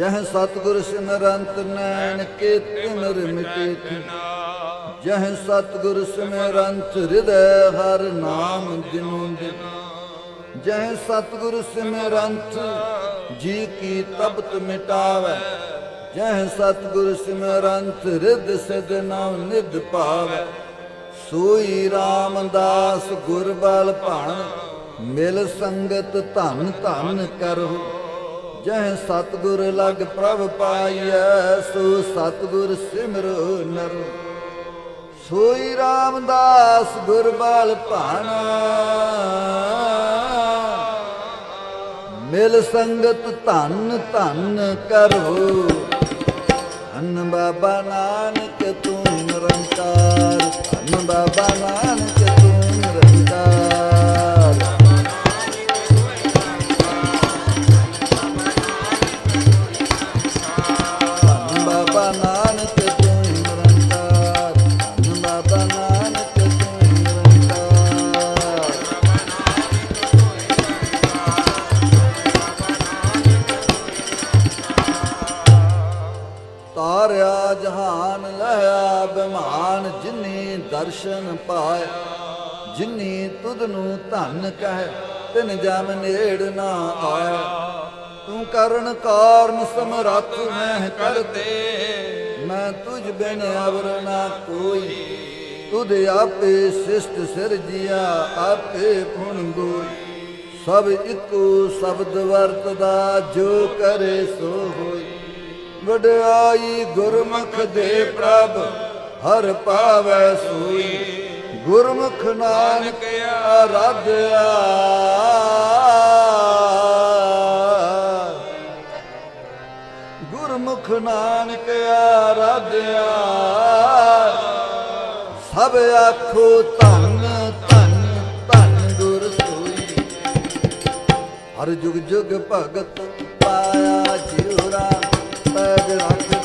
ਜਹ ਸਤਿਗੁਰ ਸਿਮਰੰਤ ਨੈਣ ਕੇ ਤਿਮਰ ਮਿਟੇ ਜਹ ਸਤਿਗੁਰ ਸਿਮਰੰਤ ਹਿਰਦੈ ਹਰ ਨਾਮ ਦਿਨੋ ਦਿਨ। ਜਹ ਸਤਿਗੁਰ ਸਿਮਰੰਤ ਜੀ ਕੀ ਤਪਤ ਮਿਟਾਵੈ। ਜਹ ਸਤਿਗੁਰ ਸਿਮਰੰਤ ਹਿਰਦ ਸਿਧ ਨਾਮ ਨਿਧ ਪਾਵੈ ਸੋਈ ਰਾਮਦਾਸ ਗੁਰ ਬਲ ਭਾਣ, ਮਿਲ ਸੰਗਤ ਧਨ ਧਨ ਕਰੋ ਜਹ ਸਤਿਗੁਰ ਲਗ ਪ੍ਰਭ ਪਾਈਐ, ਸੋ ਸਤਿਗੁਰ ਸਿਮਰੋ ਨਰ। ਸੋਈ ਰਾਮਦਾਸ ਗੁਰਬਾਲ ਭਾਣਾ। ਮਿਲ ਸੰਗਤ ਧੰਨ ਧੰਨ ਕਰੋ। ਧੰਨ ਬਾਬਾ ਨਾਨਕ ਤੂੰ ਨਿਰੰਕਾਰ। ਧੰਨ ਬਾਬਾ ਨਾਨਕ ਦਰਸ਼ਨ ਪਾਇਆ। ਜਿਨੀ ਤੁਧ ਨੂੰ ਧਨ ਕਹਿ, ਤਿਨ ਜਮ ਨੇੜ ਨਾ ਆਇਆ। ਤੂੰ ਕਰਨ ਕਾਰਨ ਸਮਰੱਥ ਮੈਂ ਕਰਤੇ। ਮੈਂ ਤੁਝ ਬਿਨ ਅਵਰ ਨਾ ਕੋਈ। ਤੁਧ ਆਪੇ ਸਿਸ਼ਟ ਸਿਰਜਿਆ, ਆਪੇ ਪੁਣ ਗੋਈ ਸਭ ਇੱਕੋ ਸ਼ਬਦ ਵਰਤਦਾ, ਜੋ ਕਰੇ ਸੋ ਹੋਈ। ਵਡਿਆਈ ਗੁਰਮੁਖ ਦੇ ਪ੍ਰਭ ਹਰ ਪਾਵੈ ਸੋਈ। ਗੁਰਮੁਖ ਨਾਨਕ ਆਰਾਧਿਆ। ਗੁਰਮੁਖ ਨਾਨਕ ਆਰਾਧਿਆ। ਸਭ ਆਖੋ ਧੰਨ ਧੰਨ ਧੰਨ ਗੁਰ ਸੋਈ। ਹਰ ਜੁਗ ਜੁਗ ਭਗਤ ਪਾਇਆ ਜਿਉਰਾ ਪੈਗ ਰੱਖਦਾ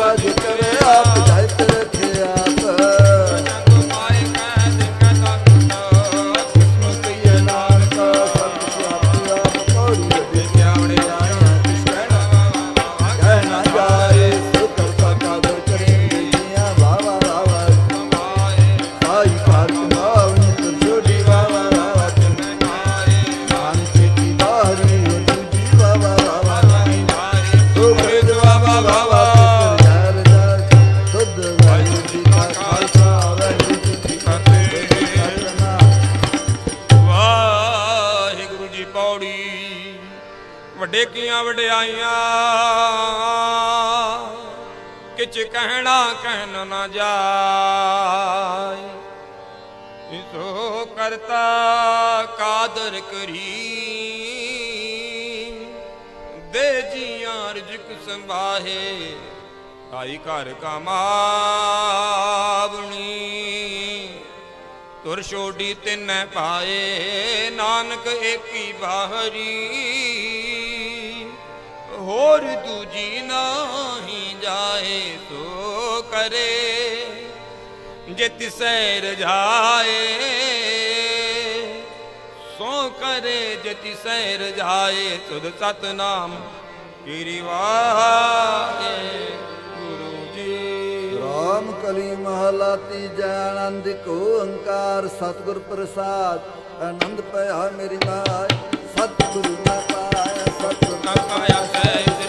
ਸਾਜ ਪੌੜੀ, ਵੱਡੇ ਕੀਆਂ ਵਡਿਆਈਆਂ। ਕਿਛ ਕਹਿਣਾ ਕਹਿਣ ਨਾ ਜਾਏ। ਸੋ ਕਰਤਾ ਕਾਦਰ ਕਰੀ। ਦੇ ਜੀਆਂ ਰਜਕ ਸੰਭਾਹੇ, ਆਈ ਘਰ ਕਮਾਵਣੀ ਤੁਰ ਛੋਡੀ ਤਿੰਨੈ ਪਾਏ, ਨਾਨਕ ਏਕੀ ਬਾਹਰੀ। ਹੋਰ ਦੂਜੀ ਨਾਹੀ ਜਾਏ ਸੋ ਕਰੇ ਜੇ ਤਿਸੈ ਰਜਾਏ ਸੋ ਕਰੇ ਜੇ ਤਿਸੈ ਰਜਾਏ ਤੁਧ ਸਤਨਾਮ ਕੀਰੀ ਵਾਹੇ। ਜੀ ਕਲੀ ਮਹਲਾ ਤੀਜਾ ਆਨੰਦ ਕੋ ਓੰਕਾਰ, ਸਤਿਗੁਰ ਪ੍ਰਸਾਦ। ਆਨੰਦ ਪਿਆ ਮੇਰੀ ਮਾਇ ਸਤਿਗੁਰੂ ਨਾ ਪਾਇਆ, ਸਤਿਗੁਰ ਨਾ ਕਾਇਆ ਸੈ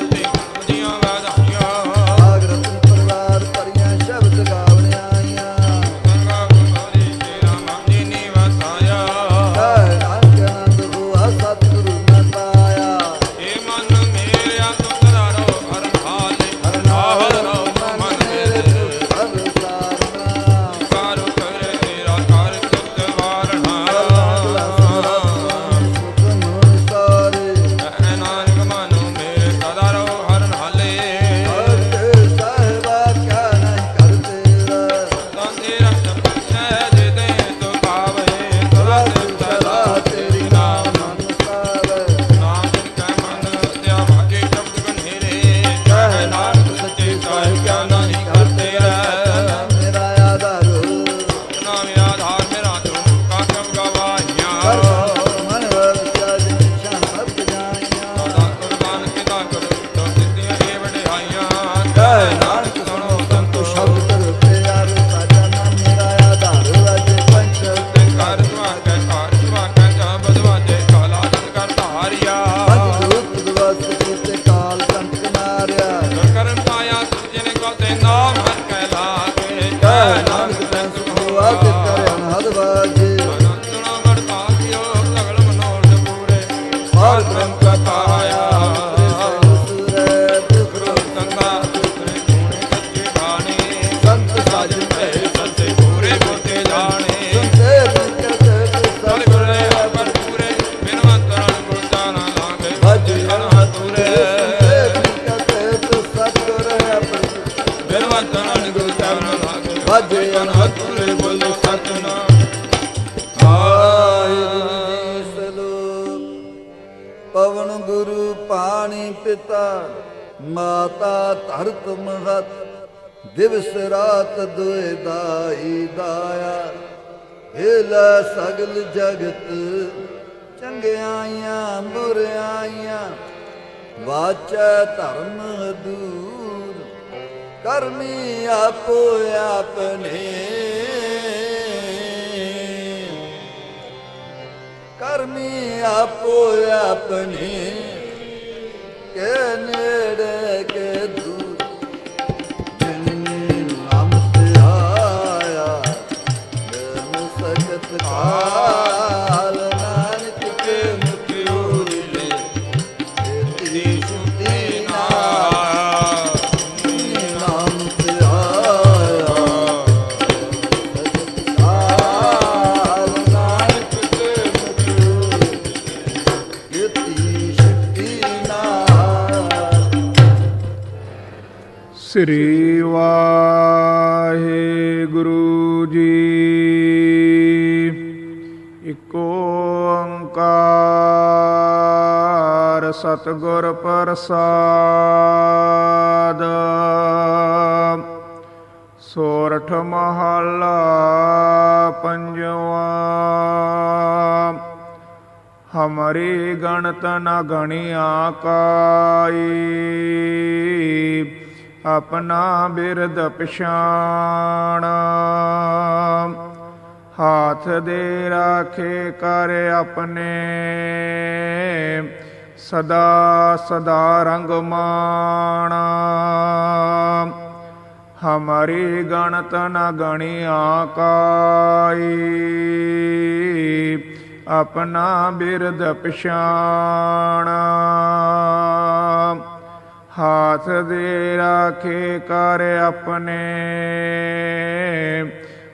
ਲਾਗੇ ਵਾਜੇ ਅਨਹਦ ਤੁਰੇ ਬੋਲੋ ਸਲੋਕ ਪਵਨ ਗੁਰੂ ਪਾਣੀ ਪਿਤਾ, ਮਾਤਾ ਧਰਤ ਮਹਤ, ਦਿਵਸ ਰਾਤ ਦੁਇ ਦਾਈ ਦਾਇਆ। ਹਿਲਾ ਸਗਲ ਜਗਤ, ਚੰਗਿਆਈਆਂ ਬੁਰਿਆਈਆਂ ਵਾਚੈ ਧਰਮ ਦੂ ਕਰਮੀ ਆਪੋ ਆਪਣੇ। ਕਰਮੀ ਆਪੋ ਆਪਣੇ। ਕੇ ਨੇੜੇ ਕੇ ਸ੍ਰੀ ਵਾਹਿਗੁਰੂ ਜੀ। ਇਕ ਓੰਕਾਰ ਸਤਿਗੁਰ ਪ੍ਰਸਾਦ। ਸੋਰਠ ਮਹਲਾ ਪੰਜਵਾ। ਹਮਰੀ ਗਣਤ ਨ ਗਣਿਆ ਕਾਈ। ਆਪਣਾ ਬਿਰਦ ਪਛਾਣ। ਹਾਥ ਦੇ ਰਾਖੇ ਕਰ ਆਪਣੇ। ਸਦਾ ਸਦਾ ਰੰਗ ਮਾਣ। ਹਮਾਰੀ ਗਣਤ ਨ ਗਣਿਆ ਕਾਈ। ਆਪਣਾ ਬਿਰਦ ਪਛਾਣ। ਹਾਥ ਦੇ ਰਾਖੇ ਕਰ ਆਪਣੇ।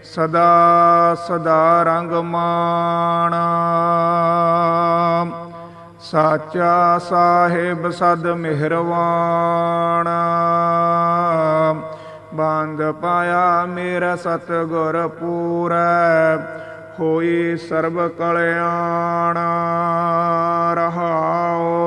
ਸਦਾ ਸਦਾ ਰੰਗ ਮਾਣ। ਸਾਚਾ ਸਾਹਿਬ ਸਦ ਮਿਹਰਵਾਨ। ਬੰਦ ਪਾਇਆ ਮੇਰਾ ਸਤਿਗੁਰ ਪੂਰੈ, ਹੋਈ ਸਰਬ ਕਲਿਆਣ। ਰਹਾਓ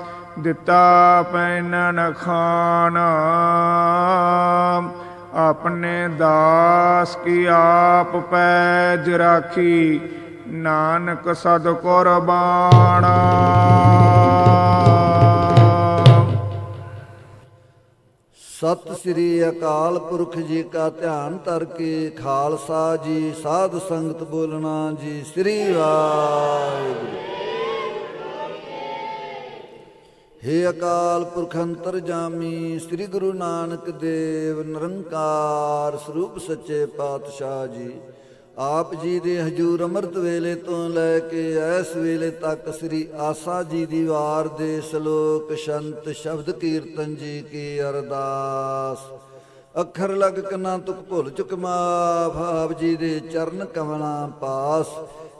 ਦਿੱਤਾ ਪੈਨਣ ਖਾਨ। ਆਪਣੇ ਦਾਸ ਕੀ ਆਪ ਪੈਜ ਰਾਖੀ, ਨਾਨਕ ਸਦ ਕੁਰਬਾਨ। ਸਤਿ ਸ੍ਰੀ ਅਕਾਲ ਪੁਰਖ ਜੀ ਕਾ ਧਿਆਨ ਧਰ ਕੇ, ਖਾਲਸਾ ਜੀ, ਸਾਧ ਸੰਗਤ ਬੋਲਣਾ ਜੀ, ਸ੍ਰੀ ਵਾਹਿਗੁਰੂ। ਹੇ ਅਕਾਲ ਪੁਰਖ ਅੰਤਰ ਜਾਮੀ ਸ੍ਰੀ ਗੁਰੂ ਨਾਨਕ ਦੇਵ, ਨਿਰੰਕਾਰ ਸਰੂਪ ਸੱਚੇ ਪਾਤਸ਼ਾਹ ਜੀ। ਆਪ ਜੀ ਦੇ ਹਜੂਰ ਅੰਮ੍ਰਿਤ ਵੇਲੇ ਤੋਂ ਲੈ ਕੇ ਇਸ ਵੇਲੇ ਤੱਕ ਸ੍ਰੀ ਆਸਾ ਜੀ ਦੀ ਵਾਰ ਦੇ ਸ਼ਲੋਕ, ਸ਼ੰਤ ਸ਼ਬਦ ਕੀਰਤਨ ਜੀ ਕੀ ਅਰਦਾਸ। ਅੱਖਰ ਲਗ ਕੰਨਾਂ ਤੁਕ ਭੁੱਲ ਚੁਕ ਮਾਫ ਆਪ ਜੀ ਦੇ ਚਰਨ ਕਮਲਾਂ ਪਾਸ।